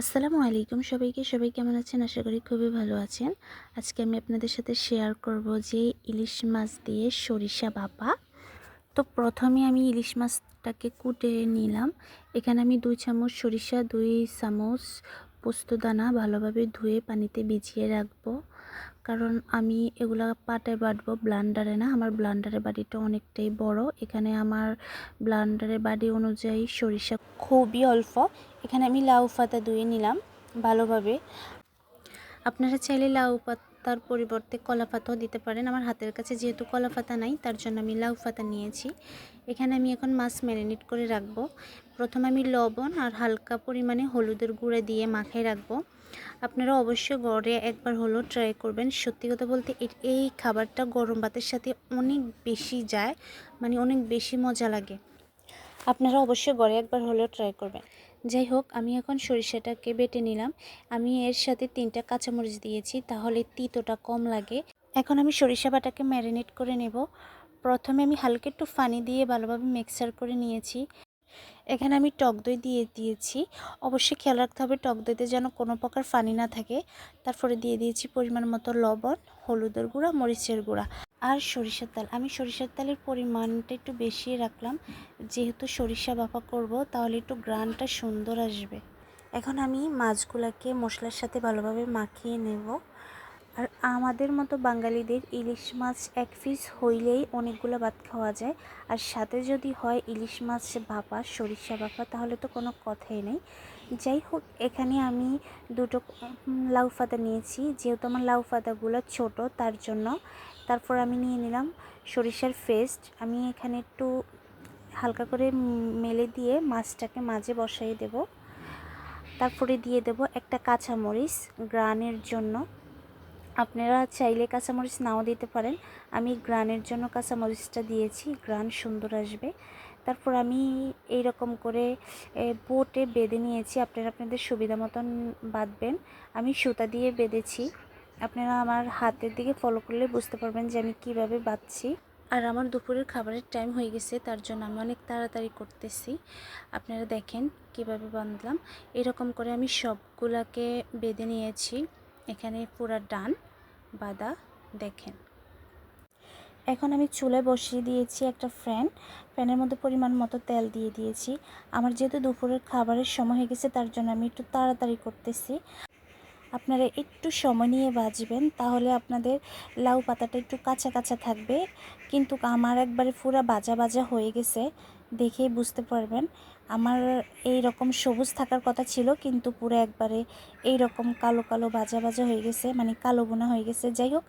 আসসালামু আলাইকুম সবাইকে। সবাই কেমন আছেন? আশা করি খুবই ভালো আছেন। আজকে আমি আপনাদের সাথে শেয়ার করব যে ইলিশ মাছ দিয়ে সরিষা বাপা। তো প্রথমে আমি ইলিশ মাছটাকে কুটে নিলাম। এখানে আমি দুই চামচ সরিষা, দুই চামচ পোস্তদানা ভালোভাবে ধুয়ে পানিতে ভিজিয়ে রাখব। কারণ আমি এগুলো পাটে বাটবো ব্লান্ডারে না, আমার ব্লান্ডারের বাড়িটা অনেকটাই বড়। এখানে আমার ব্লান্ডারের বাড়ি অনুযায়ী সরিষা খুবই অল্প। এখানে আমি লাউ পাতা ধুয়ে নিলাম ভালোভাবে। আপনারা চাইলে লাউ পাতার পরিবর্তে কলা পাতাও দিতে পারেন। আমার হাতের কাছে যেহেতু কলা পাতা নাই, তার জন্য আমি লাউ পাতা নিয়েছি। এখানে আমি এখন মাছ ম্যারিনেট করে রাখব। প্রথমে আমি লবণ আর হালকা পরিমাণে হলুদের গুঁড়া দিয়ে মাখায় রাখব। আপনারা অবশ্যই গড়ে একবার হলেও ট্রাই করবেন। সত্যি কথা বলতে এই খাবারটা গরম ভাতের সাথে অনেক বেশি যায় মানে অনেক বেশি মজা লাগে। আপনারা অবশ্যই গড়ে একবার হলেও ট্রাই করবেন। যাই হোক, আমি এখন সরিষাটাকে বেটে নিলাম। আমি এর সাথে তিনটা কাঁচামরিচ দিয়েছি, তাহলে তিতোটা কম লাগে। এখন আমি সরিষা বাটাকে ম্যারিনেট করে নেব। প্রথমে আমি হালকা একটু ফানি দিয়ে ভালোভাবে মিক্সার করে নিয়েছি। এখানে আমি টক দই দিয়ে দিয়েছি। অবশ্যই খেয়াল রাখতে হবে, টক দইতে যেন কোনো প্রকার ফানি না থাকে। তারপরে দিয়ে দিয়েছি পরিমাণ মতো লবণ, হলুদের গুঁড়া, মরিচের গুঁড়া। আর সরিষার তেল। আমি সরিষার তেলের পরিমাণটা একটু বেশি রাখলাম। যেহেতু সরিষা বাফা করব, তাহলে একটু গ্রানটা সুন্দর আসবে। এখন আমি মাছগুলোকে মশলার সাথে ভালোভাবে মাখিয়ে নেব। আর আমাদের মতো বাঙালিদের ইলিশ মাছ এক পিস হইলেই অনেকগুলো ভাত খাওয়া যায়। আর সাথে যদি হয় ইলিশ মাছ ভাপা, সরিষা ভাপা, তাহলে তো কোনো কথাই নেই। যাই হোক, এখানে আমি দুটো লাউ পাতা নিয়েছি। যেহেতু আমার লাউ পাতাগুলো ছোটো, তার জন্য তারপর আমি নিয়ে নিলাম সরিষার পেস্ট। আমি এখানে একটু হালকা করে মেলে দিয়ে মাছটাকে মাঝে বসাই দেব। তারপরে দিয়ে দেব একটা কাঁচামরিচ গ্রানের জন্য। আপনারা চাইলে কাঁচামরিচ নাও দিতে পারেন। আমি গ্রানের জন্য কাঁচামরিচটা দিয়েছি, গ্রান সুন্দর আসবে। তারপর আমি এই রকম করে বোটে বেঁধে নিয়েছি, আপনারা আপনাদের সুবিধা মতন বাঁধবেন। আমি সুতা দিয়ে বেঁধেছি। আপনারা আমার হাতের দিকে ফলো করলে বুঝতে পারবেন যে আমি কীভাবে বাঁধছি। আর আমার দুপুরের খাবারের টাইম হয়ে গেছে, তার জন্য আমি অনেক তাড়াতাড়ি করতেছি। আপনারা দেখেন কীভাবে বাঁধলাম। এরকম করে আমি সবগুলাকে বেঁধে নিয়েছি। এখানে পুরা ডান। বাদা দেখেন। এখন আমি চুলে বসিয়ে দিয়েছি একটা ফ্যান। ফ্যানের মধ্যে পরিমাণ মতো তেল দিয়ে দিয়েছি। আমার যেহেতু দুপুরের খাবারের সময় হয়ে গেছে, তার জন্য আমি একটু তাড়াতাড়ি করতেছি। আপনারা একটু সময় নিয়ে বাজবেন, তাহলে আপনাদের লাউ পাতাটা একটু কাঁচা কাঁচা থাকবে। কিন্তু আমার একবারে পুরো বাজা বাজা হয়ে গেছে, দেখেই বুঝতে পারবেন। আমার এই রকম সবুজ থাকার কথা ছিল, কিন্তু পুরো একবারে এই রকম কালো কালো বাজা বাজা হয়ে গেছে মানে কালো বোনা হয়ে গেছে। যাই হোক,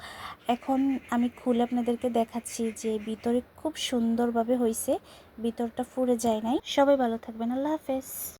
এখন আমি খুলে আপনাদেরকে দেখাচ্ছি যে ভিতরে খুব সুন্দরভাবে হয়েছে, ভিতরটা ফুরে যায় নাই। সবাই ভালো থাকবেন, আল্লাহ হাফেজ।